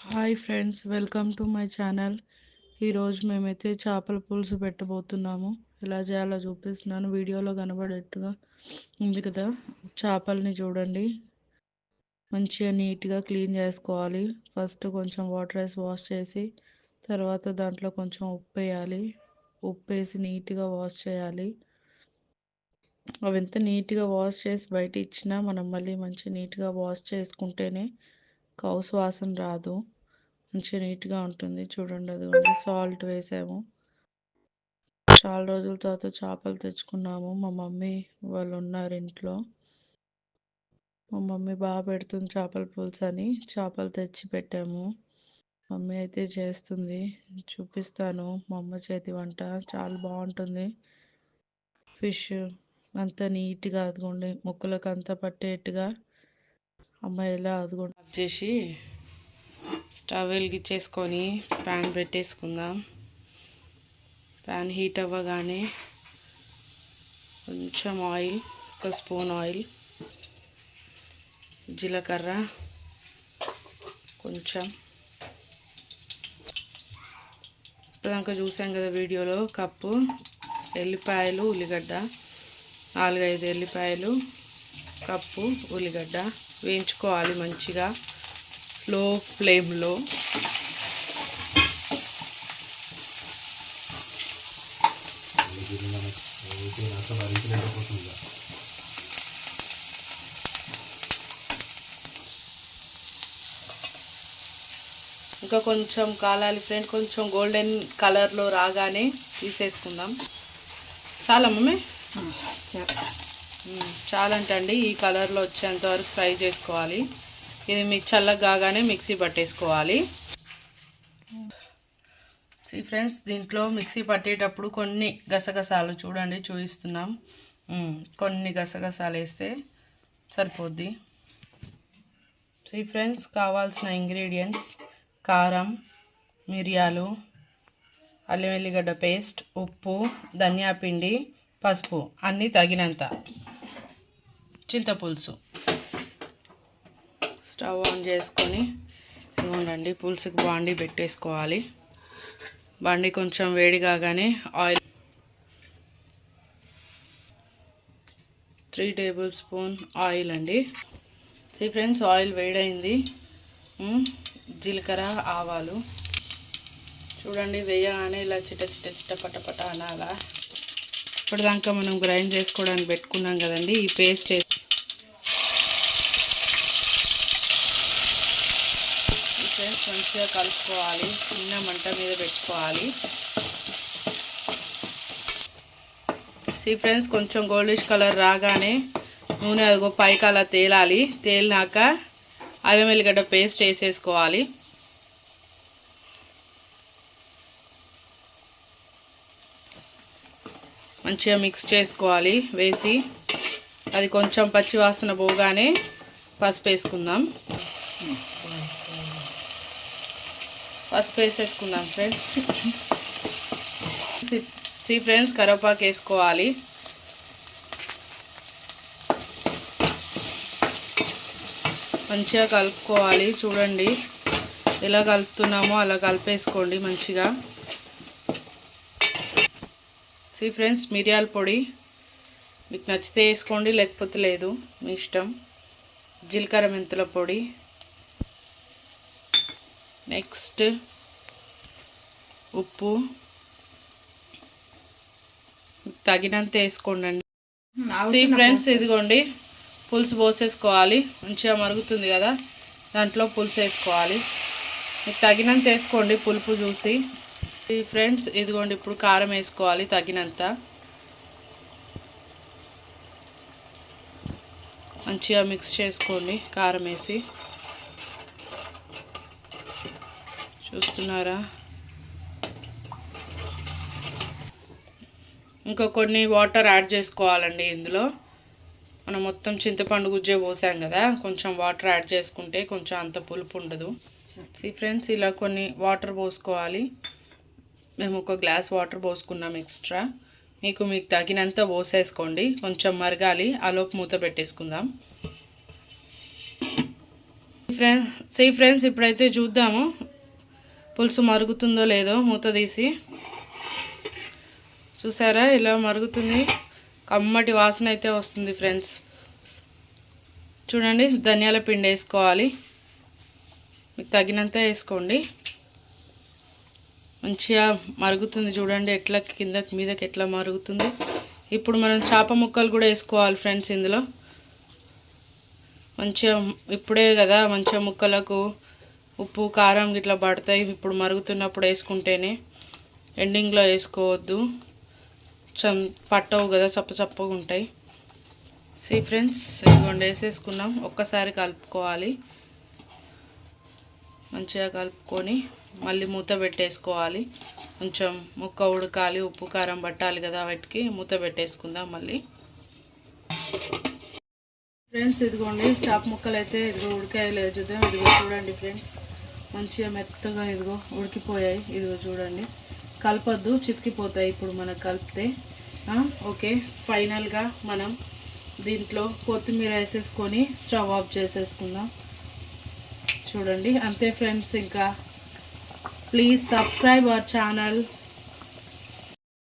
Hi friends welcome to my channel ఈరోజు మేమైతే చేపల పులుసు పెట్టబోతున్నాము. ఎలా చేయాలో చూపిస్తున్నాను. వీడియోలో కనబడేట్టుగా ఉంది కదా. చేపల్ని చూడండి. మంచిగా నీట్గా క్లీన్ చేసుకోవాలి. ఫస్ట్ కొంచెం వాటర్ వేసి వాష్ చేసి తర్వాత దాంట్లో కొంచెం ఉప్పు వేయాలి. ఉప్పు వేసి నీట్గా వాష్ చేయాలి. అవి ఎంత నీట్గా వాష్ చేసి బయట ఇచ్చినా మనం మళ్ళీ మంచి నీట్గా వాష్ చేసుకుంటేనే కౌ వాసన రాదు. మంచిగా నీట్గా ఉంటుంది. చూడండి అదిగోండి. సాల్ట్ వేసాము. చాలా రోజుల తర్వాత చేపలు తెచ్చుకున్నాము. మా మమ్మీ వాళ్ళు ఉన్నారు ఇంట్లో. మా మమ్మీ బాగా పెడుతుంది చేపల పులుసు అని. చేపలు తెచ్చి పెట్టాము. మమ్మీ అయితే చేస్తుంది. చూపిస్తాను. మా అమ్మ చేతి వంట చాలా బాగుంటుంది. ఫిష్ అంతా నీట్గా అదిగోండి. ముక్కలకు అంతా పట్టేట్టుగా అమ్మాయి ఎలా అదిగోండి ఆఫ్ చేసి స్టవ్ వెలిగించేసుకొని ప్యాన్ పెట్టేసుకుందాం. ప్యాన్ హీట్ అవ్వగానే కొంచెం ఆయిల్ ఒక స్పూన్ ఆయిల్ జీలకర్ర కొంచెం. ఇప్పటిదాకా చూసాం కదా వీడియోలో కప్పు ఎల్లిపాయలు ఉల్లిగడ్డ నాలుగైదు ఎల్లిపాయలు కప్పు ఉల్లిగడ్డ వేయించుకోవాలి మంచిగా స్లో ఫ్లేమ్లో. ఇంకా కొంచెం కాలాలి ఫ్రెండ్ కొంచెం గోల్డెన్ కలర్లో రాగానే తీసేసుకుందాం. చాలా మమ్మీ? చాలంటండి ఈ కలర్లో వచ్చేంత వరకు ఫ్రై చేసుకోవాలి. ఇది మీకు చల్లగా కాగానే మిక్సీ పట్టేసుకోవాలి. సి ఫ్రెండ్స్ దీంట్లో మిక్సీ పట్టేటప్పుడు కొన్ని గసగసాలు చూడండి చూపిస్తున్నాం. కొన్ని గసగసాలు వేస్తే సరిపోద్ది. సీ ఫ్రెండ్స్ కావాల్సిన ఇంగ్రీడియంట్స్ కారం మిరియాలు అల్లం వెల్లిగడ్డ పేస్ట్ ఉప్పు ధనియా పిండి పసుపు అన్నీ తగినంత. చింతపులుసు. స్టవ్ ఆన్ చేసుకొని ఇవ్వండి పులుసుకి బాండి పెట్టేసుకోవాలి. బండి కొంచెం వేడి కాగానే oil three tablespoon oil అండి. సీ ఫ్రెండ్స్ ఆయిల్ వేడైంది. జీలకర్ర ఆవాలు. చూడండి వేయగానే ఇలా చిట చిట చిట పట పట అనాలా దాకా మనం గ్రైండ్ చేసుకోవడానికి పెట్టుకున్నాం కదండి. ఈ పేస్ట్ వేసి ఈ పేస్ట్ మంచిగా కలుపుకోవాలి. చిన్న మంట మీద పెట్టుకోవాలి. సీ ఫ్రెండ్స్ కొంచెం గోల్డిష్ కలర్ రాగానే నూనె అదిగో పైకి అలా తేలాలి. తేలినాక అల్లం వెల్లిగడ్డ పేస్ట్ వేసేసుకోవాలి. మంచిగా మిక్స్ చేసుకోవాలి. వేసి అది కొంచెం పచ్చి వాసన పోగానే పసుపు వేసుకుందాం. Hmm. పసుపు వేసేసుకుందాం ఫ్రెండ్స్ సి ఫ్రెండ్స్ కరివేపాకు వేసుకోవాలి మంచిగా కలుపుకోవాలి చూడండి. ఎలా కలుపుతున్నామో అలా కలిపేసుకోండి మంచిగా. సి ఫ్రెండ్స్ మిరియాల పొడి. మీకు నచ్చితే వేసుకోండి లేకపోతే లేదు మీ ఇష్టం. జీలకర్ర మెంతుల పొడి. నెక్స్ట్ ఉప్పు. తగినంత వేసుకోండి సి ఫ్రెండ్స్ ఇదిగోండి పులుసు పోసేసుకోవాలి. మంచిగా మరుగుతుంది కదా దాంట్లో పులుసు వేసుకోవాలి. మీకు తగినంత వేసుకోండి పులుపు చూసి. ఈ ఫ్రెండ్స్ ఇదిగోండి ఇప్పుడు కారం వేసుకోవాలి తగినంత. మంచిగా మిక్స్ చేసుకోండి కారం వేసి. చూస్తున్నారా? ఇంకా కొన్ని వాటర్ యాడ్ చేసుకోవాలండి ఇందులో. మనం మొత్తం చింతపండు గుజ్జే పోసాం కదా కొంచెం వాటర్ యాడ్ చేసుకుంటే కొంచెం అంత పులుపు ఉండదు. సి ఫ్రెండ్స్ ఇలా కొన్ని వాటర్ పోసుకోవాలి. మేము ఒక గ్లాస్ వాటర్ పోసుకున్నాం ఎక్స్ట్రా. మీకు మీకు తగినంత పోసేసుకోండి. కొంచెం మరగాలి ఆలోపు మూత పెట్టేసుకుందాం. ఫ్రెండ్ సీ ఫ్రెండ్స్ ఇప్పుడైతే చూద్దాము. పులుసు మరుగుతుందో లేదో మూత తీసి. చూసారా ఇలా మరుగుతుంది. కమ్మటి వాసన అయితే వస్తుంది ఫ్రెండ్స్. చూడండి ధనియాల పిండి వేసుకోవాలి. మీకు తగినంత వేసుకోండి. మంచిగా మరుగుతుంది చూడండి ఎట్లా కింద మీదకి ఎట్లా మరుగుతుంది. ఇప్పుడు మనం చేప ముక్కలు కూడా వేసుకోవాలి ఫ్రెండ్స్ ఇందులో. మంచిగా ఇప్పుడే కదా మంచిగా ముక్కలకు ఉప్పు కారం ఇట్లా పడతాయి. ఇప్పుడు మరుగుతున్నప్పుడు వేసుకుంటేనే ఎండింగ్లో వేసుకోవద్దు. చం పట్టవు కదా చప్ప చప్పగా ఉంటాయి. సీ ఫ్రెండ్స్ ఇదిగోండి వేసేసుకున్నాం ఒక్కసారి కలుపుకోవాలి. మంచిగా కలుపుకొని మళ్ళీ మూత పెట్టేసుకోవాలి. కొంచెం ముక్క ఉడకాలి ఉప్పు కారం పట్టాలి కదా వాటికి. మూత పెట్టేసుకుందాం మళ్ళీ. ఫ్రెండ్స్ ఇదిగోండి చాప ముక్కలు అయితే ఇదిగో ఉడికాయలు చూద్దాం. ఇదిగో చూడండి ఫ్రెండ్స్ మంచిగా మెత్తగా ఇదిగో ఉడికిపోయాయి. ఇదిగో చూడండి. కలపద్దు చితికిపోతాయి ఇప్పుడు మనకు కలిపితే. ఓకే. ఫైనల్గా మనం దీంట్లో కొత్తిమీర వేసేసుకొని స్టవ్ ఆఫ్ చేసేసుకుందాం. చూడండి. అంతే ఫ్రెండ్స్ ఇంకా ప్లీజ్ సబ్స్క్రైబ్ అవర్ ఛానల్.